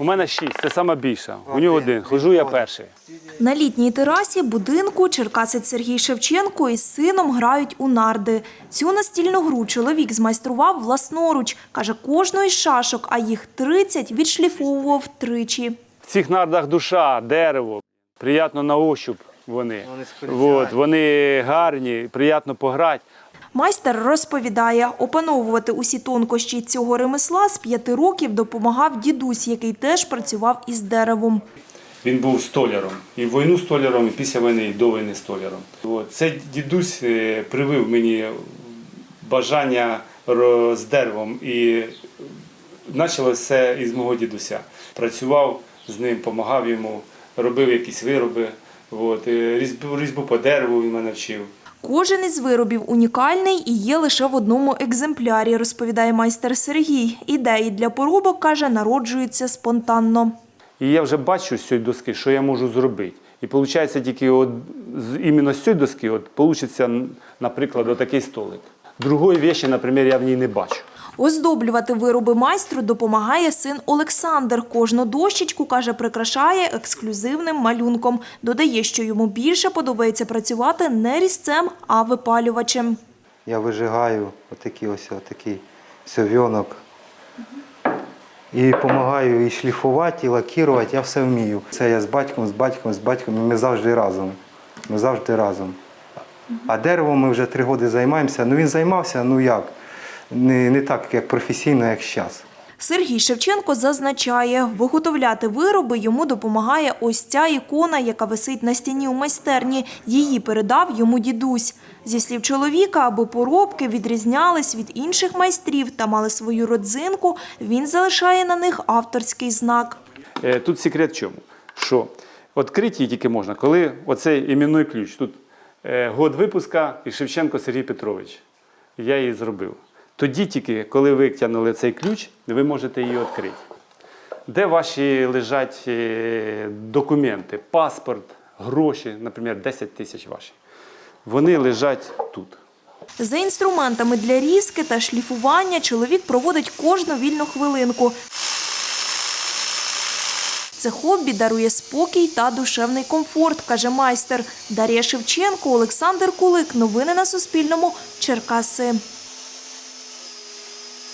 У мене шість, це сама більша. У нього один. Хожу я перший. На літній терасі будинку черкасець Сергій Шевченко із сином грають у нарди. Цю настільну гру чоловік змайстрував власноруч. Каже, кожну із шашок, а їх 30, відшліфовував тричі. В цих нардах душа, дерево, приємно на ощуп вони. Вони. От, вони гарні, приємно пограти. Майстер розповідає, опановувати усі тонкощі цього ремесла з п'яти років допомагав дідусь, який теж працював із деревом. Він був столяром. І в війну столяром, і після війни, і до війни столяром. Цей дідусь е, привив мені бажання з деревом. І почалося все із мого дідуся. Працював з ним, допомагав йому, робив якісь вироби. Е, Різьбу, різьбу по дереву він мене вчив. Кожен із виробів унікальний і є лише в одному екземплярі, розповідає майстер Сергій. Ідеї для поробок, каже, народжуються спонтанно. І я вже бачу з цієї доски, що я можу зробити. І виходить тільки от, з, іменно з цієї доски от, получиться, наприклад, отакий столик. Другої віші, наприклад, я в ній не бачу. Оздоблювати вироби майстру допомагає син Олександр. Кожну дощечку, каже, прикрашає ексклюзивним малюнком. Додає, що йому більше подобається працювати не різцем, а випалювачем. Я вижигаю отакий ось отакий сов'янок. І допомагаю і шліфувати, і лакірувати, я все вмію. Це я з батьком, з батьком, з батьком, ми завжди разом. Ми завжди разом. А деревом ми вже три роки займаємося. Ну він займався, ну як? Не, не так, як професійно, як зараз. Сергій Шевченко зазначає, виготовляти вироби йому допомагає ось ця ікона, яка висить на стіні у майстерні. Її передав йому дідусь. Зі слів чоловіка, аби поробки відрізнялись від інших майстрів та мали свою родзинку, він залишає на них авторський знак. Е, Тут секрет в чому? Що відкрити її тільки можна, коли оцей іменний ключ. Тут е, год випуска і Шевченко Сергій Петрович. Я її зробив. Тоді тільки, коли ви витягнули цей ключ, ви можете її відкрити. Де ваші лежать е, документи, паспорт, гроші, наприклад, 10 тисяч ваші. Вони лежать тут. За інструментами для різки та шліфування чоловік проводить кожну вільну хвилинку. Це хобі дарує спокій та душевний комфорт, каже майстер. Дар'я Шевченко, Олександр Кулик. Новини на Суспільному. Черкаси.